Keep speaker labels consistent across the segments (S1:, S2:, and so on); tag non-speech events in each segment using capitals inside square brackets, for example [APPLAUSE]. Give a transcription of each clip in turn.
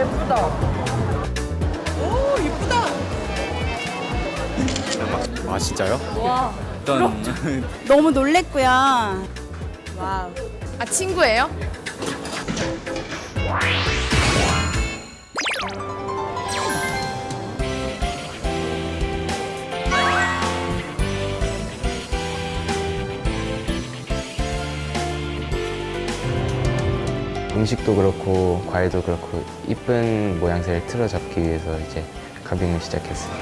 S1: 예쁘다. 오, 예쁘다.
S2: 아 진짜요?
S3: 와.
S2: 어떤 [LAUGHS]
S4: 너무 놀랬고요.
S3: 와우. 아 친구예요?
S5: 음식도 그렇고 과일도 그렇고 이쁜 모양새를 틀어 잡기 위해서 이제 가빙을 시작했어요.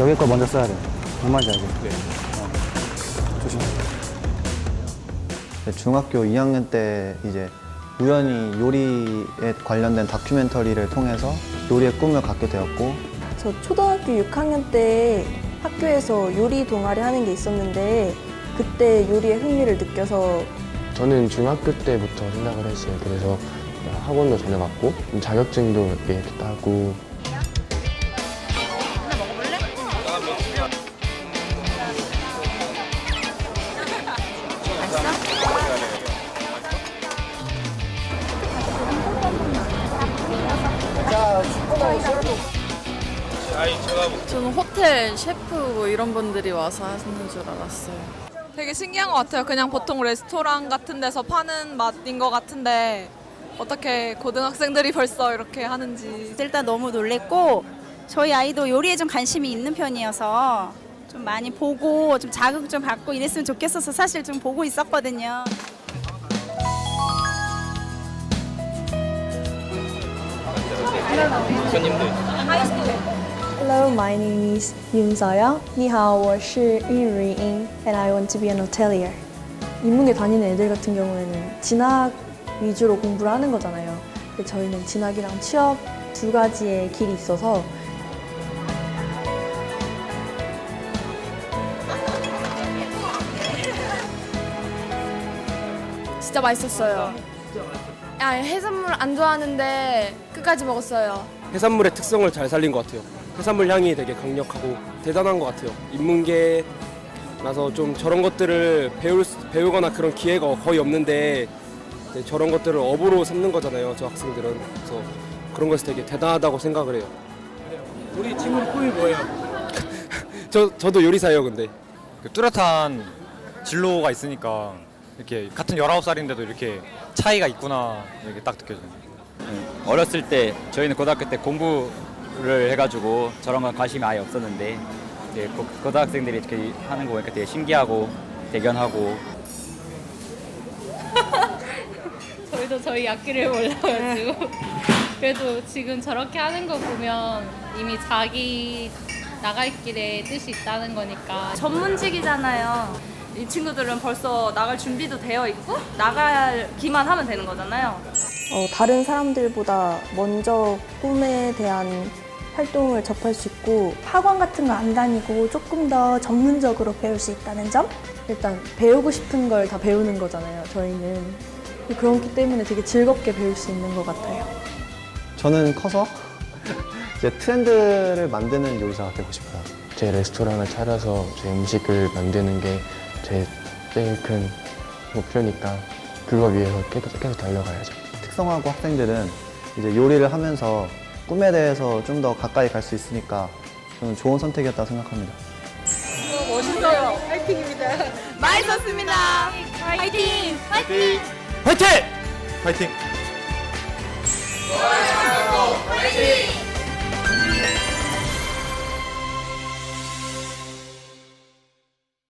S6: 여기 거 먼저 써야 돼. 뭔 말인지 알지? 네. 조심해. 중학교 2학년 때 이제 우연히 요리에 관련된 다큐멘터리를 통해서 요리의 꿈을 갖게 되었고
S7: 저 초등학교 6학년 때 학교에서 요리 동아리 하는 게 있었는데 그때 요리에 흥미를 느껴서
S8: 저는 중학교 때부터 생각을 했어요. 그래서 학원도 다녀봤고 자격증도 몇개 따고
S3: 저는 호텔 셰프 뭐 이런 분들이 와서 하시는 줄 알았어요.
S9: 되게 신기한 것 같아요. 그냥 보통 레스토랑 같은 데서 파는 맛인 것 같은데 어떻게 고등학생들이 벌써 이렇게 하는지
S4: 일단 너무 놀랬고 저희 아이도 요리에 좀 관심이 있는 편이어서 좀 많이 보고 좀 자극 좀 받고 이랬으면 좋겠어서 사실 좀 보고 있었거든요.
S7: Hello, my name is Yun Seoyoung. 你好,我是 Yin Ruiyin and I want to be an hotelier. 인문계 다니는 애들 같은 경우에는 진학 위주로 공부를 하는 거잖아요. 근데 저희는 진학이랑 취업 두 가지의 길이 있어서
S3: 진짜 맛있었어요. 아 해산물 안 좋아하는데 끝까지 먹었어요.
S10: 해산물의 특성을 잘 살린 것 같아요. 해산물 향이 되게 강력하고 대단한 것 같아요. 인문계라서 좀 저런 것들을 배울 수- 배우거나 그런 기회가 거의 없는데 네, 저런 것들을 업으로 삼는 거잖아요. 저 학생들은 그래서 그런 것이 되게 대단하다고 생각을 해요.
S2: 우리 친구 꿈이 뭐예요? [LAUGHS]
S10: 저 저도 요리사예요, 근데.
S2: 그 뚜렷한 진로가 있으니까 이렇게 같은 19살인데도 이렇게 차이가 있구나 이렇게 딱 느껴져요.
S11: 어렸을 때 저희는 고등학교 때 공부 를 해가지고 저런 건 관심이 아예 없었는데 이제 고- 고등학생들이 이렇게 하는 거 보니까 되게 신기하고 대견하고 [LAUGHS]
S12: 저희도 저희 악기를 몰라가지고 그래도 지금 저렇게 하는 거 보면 이미 자기 나갈 길에 뜻이 있다는 거니까
S3: 전문직이잖아요. 이 친구들은 벌써 나갈 준비도 되어 있고 나가기만 하면 되는 거잖아요.
S7: 어, 다른 사람들보다 먼저 꿈에 대한 활동을 접할 수 있고 학원 같은 거 안 다니고 조금 더 전문적으로 배울 수 있다는 점? 일단 배우고 싶은 걸 다 배우는 거잖아요, 저희는. 그렇기 때문에 되게 즐겁게 배울 수 있는 것 같아요.
S6: 저는 커서 [LAUGHS] 이제 트렌드를 만드는 요리사가 되고 싶어요.
S8: 제 레스토랑을 차려서 제 음식을 만드는 게 제 제일 큰 목표니까 그거 위해서 계속, 계속 달려가야죠.
S6: 특성화고 학생들은 이제 요리를 하면서 꿈에 대해서 좀 더 가까이 갈 수 있으니까 저는 좋은 선택이었다고 생각합니다.
S1: 멋있어요. 파이팅입니다.
S3: 맛있었습니다. 화이팅!
S2: 화이팅! 화이팅!